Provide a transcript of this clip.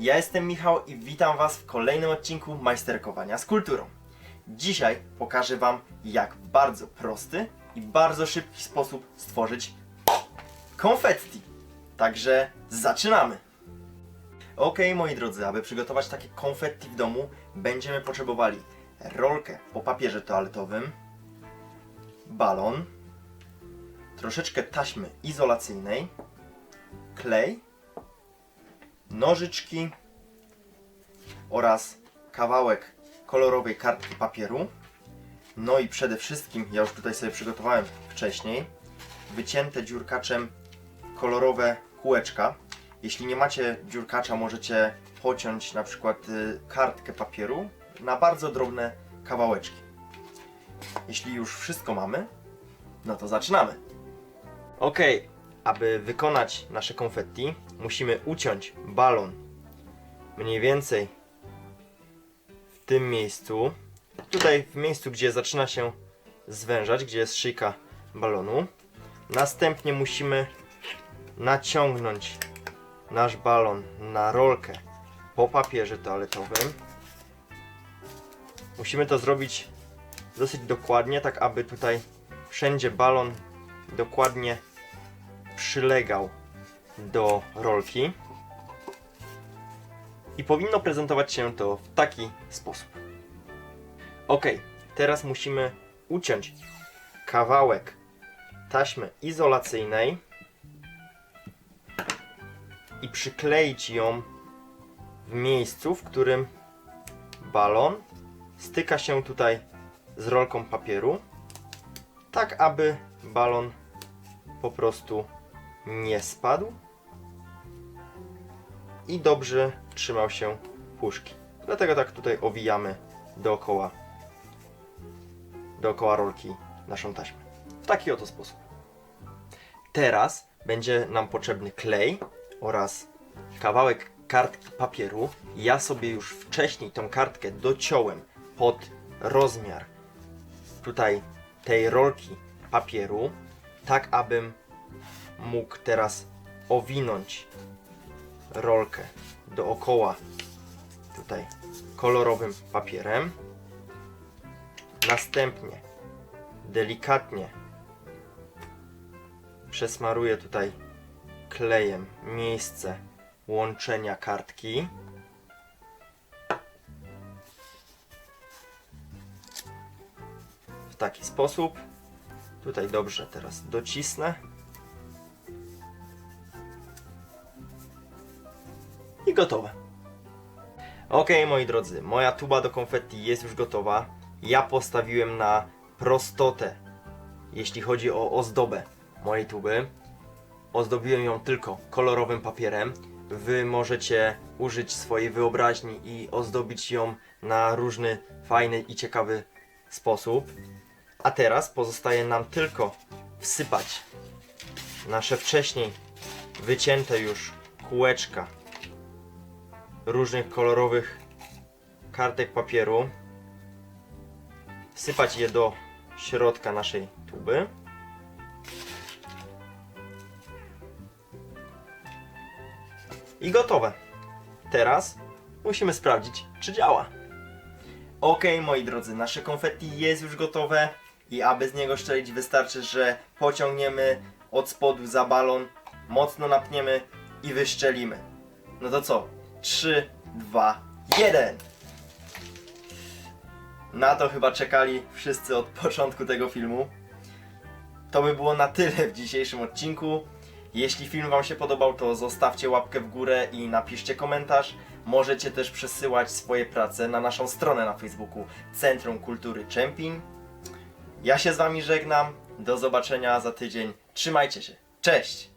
Ja jestem Michał i witam Was w kolejnym odcinku Majsterkowania z Kulturą. Dzisiaj pokażę Wam, jak w bardzo prosty i bardzo szybki sposób stworzyć konfetti. Także zaczynamy! Ok, moi drodzy, aby przygotować takie konfetti w domu, będziemy potrzebowali rolkę po papierze toaletowym, balon, troszeczkę taśmy izolacyjnej, klej, nożyczki oraz kawałek kolorowej kartki papieru. No i przede wszystkim, ja już tutaj sobie przygotowałem wcześniej, wycięte dziurkaczem kolorowe kółeczka. Jeśli nie macie dziurkacza, możecie pociąć na przykład y, kartkę papieru na bardzo drobne kawałeczki. Jeśli już wszystko mamy, no to zaczynamy. Ok, aby wykonać nasze konfetti, musimy uciąć balon mniej więcej w tym miejscu. Tutaj w miejscu, gdzie zaczyna się zwężać, gdzie jest szyjka balonu. Następnie musimy naciągnąć nasz balon na rolkę po papierze toaletowym. Musimy to zrobić dosyć dokładnie, tak aby tutaj wszędzie balon dokładnie przylegał do rolki. I powinno prezentować się to w taki sposób. Ok, teraz musimy uciąć kawałek taśmy izolacyjnej i przykleić ją w miejscu, w którym balon styka się tutaj z rolką papieru, tak aby balon po prostu nie spadł i dobrze trzymał się puszki. Dlatego tak tutaj owijamy dookoła dookoła rolki naszą taśmę. W taki oto sposób. Teraz będzie nam potrzebny klej oraz kawałek kartki papieru. Ja sobie już wcześniej tą kartkę dociąłem pod rozmiar tutaj tej rolki papieru, tak abym mógł teraz owinąć rolkę dookoła tutaj kolorowym papierem. Następnie delikatnie przesmaruję tutaj klejem miejsce łączenia kartki. W taki sposób. Tutaj dobrze teraz docisnę. I gotowe. Ok, moi drodzy, moja tuba do konfetti jest już gotowa. Ja postawiłem na prostotę, jeśli chodzi o ozdobę mojej tuby. Ozdobiłem ją tylko kolorowym papierem. Wy możecie użyć swojej wyobraźni i ozdobić ją na różny fajny i ciekawy sposób. A teraz pozostaje nam tylko wsypać nasze wcześniej wycięte już kółeczka różnych kolorowych kartek papieru, wsypać je do środka naszej tuby. I gotowe. Teraz musimy sprawdzić, czy działa. Ok, moi drodzy, nasze konfetti jest już gotowe i aby z niego szczelić wystarczy, że pociągniemy od spodu za balon, mocno napniemy i wyszczelimy. No to co? 3, 2, 1. Na to chyba czekali wszyscy od początku tego filmu. To by było na tyle w dzisiejszym odcinku. Jeśli film Wam się podobał, to zostawcie łapkę w górę i napiszcie komentarz. Możecie też przesyłać swoje prace na naszą stronę na Facebooku Centrum Kultury Czempin. Ja się z Wami żegnam. Do zobaczenia za tydzień. Trzymajcie się. Cześć!